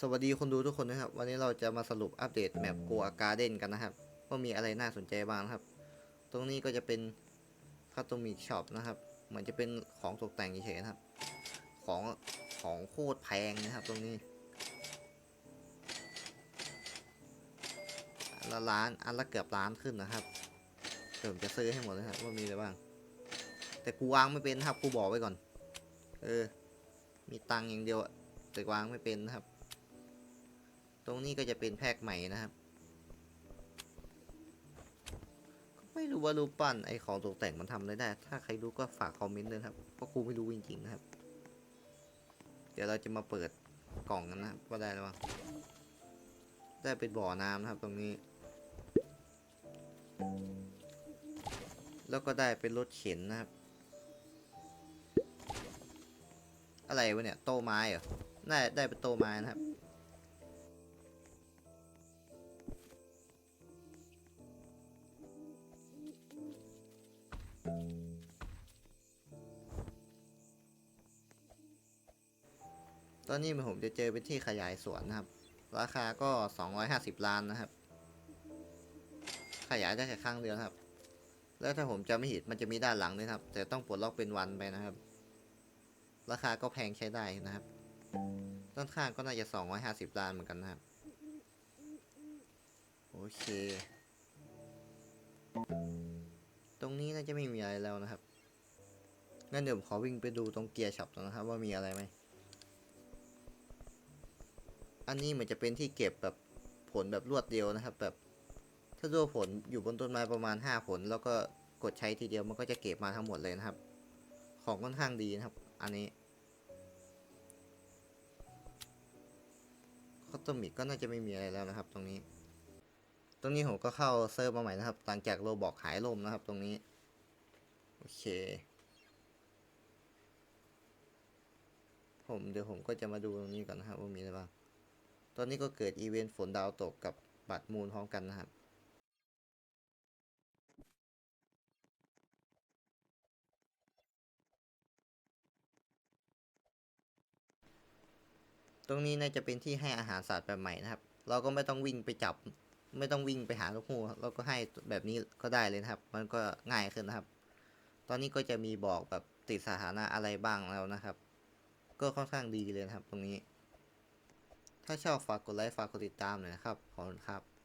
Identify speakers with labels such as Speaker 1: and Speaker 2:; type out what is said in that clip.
Speaker 1: สวัสดีคนดูทุกคนนะครับ วันนี้เราจะมาสรุปอัปเดตแมปกัวการ์เด้นกันนะครับว่ามีอะไรน่าสนใจบ้างครับ ตรงนี้ก็จะเป็นคาโตมิช็อปนะครับเหมือนจะเป็นของตกแต่งเฉยๆนะครับ ของของโคตรแพงนะครับ ตรงนี้ละล้านอันละเกือบล้านขึ้นนะครับเดี๋ยวผมจะซื้อให้หมดเลยครับว่ามีอะไรบ้าง แต่กูวางไม่เป็นนะครับกูบอกไว้ก่อน เออ มีตังค์อย่างเดียวแต่วางไม่เป็นนะครับ ตรงนี้ก็จะเป็นแพ็กใหม่นะครับ ไม่รู้ว่ารูปปั้นไอของตกแต่งมันทำอะไรได้ ถ้าใครรู้ก็ฝากคอมเมนต์ด้วยนครับเพราะกูไม่รู้จริงๆนะครับ เดี๋ยวเราจะมาเปิดกล่องกันนะครับว่าได้แล้วบ้าได้เป็นบ่อน้ำนะครับ ตรงนี้ แล้วก็ได้เป็นรถเข็นนะครับ อะไรวะเนี่ยโต๊ะไม้เหรอได้ได้เป็นโต๊ะไม้นะครับ ตอนนี้ผมจะเจอเป็นที่ขยายสวนนะครับ ราคาก็ 250 ล้านนะครับ ขยายได้แค่ครั้งเดียวครับ แล้วถ้าผมจะไม่ผิดมันจะมีด้านหลังด้วยนะครับ แต่ต้องปลดล็อกเป็นวันไปนะครับ ราคาก็แพงใช้ได้นะครับ ด้านข้างก็น่าจะ 250 ล้านเหมือนกันนะครับ โอเค ตรงนี้น่าจะไม่มีอะไรแล้วนะครับงั้นเดี๋ยวผมขอวิ่งไปดูตรงเกียร์ช็อปนะครับว่ามีอะไรไหม อันนี้เหมือนจะเป็นที่เก็บแบบผลแบบรวดเดียวนะครับ แบบถ้าดูผลอยู่บนต้นไม้ประมาณ 5 ผล แล้วก็กดใช้ทีเดียวมันก็จะเก็บมาทั้งหมดเลยนะครับ ของค่อนข้างดีนะครับ อันนี้คอตตมิกก็น่าจะไม่มีอะไรแล้วนะครับ ตรงนี้ ตรงนี้ผมก็เข้าเซิร์ฟมาใหม่นะครับ หลังจากโรบอกหายลมนะครับ ตรงนี้ โอเค ผมเดี๋ยวผมก็จะมาดูตรงนี้ก่อนนะครับว่ามีอะไรบ้าง ตอนนี้ก็เกิดอีเวนต์ฝนดาวตกกับบัตรมูลพร้อมกันนะครับตรงนี้น่าจะเป็นที่ให้อาหารสัตว์แบบใหม่นะครับ เราก็ไม่ต้องวิ่งไปจับ ไม่ต้องวิ่งไปหานกฮูเราก็ให้แบบนี้ก็ได้เลยนะครับ มันก็ง่ายขึ้นนะครับ ตอนนี้ก็จะมีบอกแบบติดสถานะอะไรบ้างแล้วนะครับ ก็ค่อนข้างดีเลยนะครับตรงนี้ ถ้าชอบฝากกดไลค์ฝากกดติดตามหน่อยนะครับ ขอบคุณครับ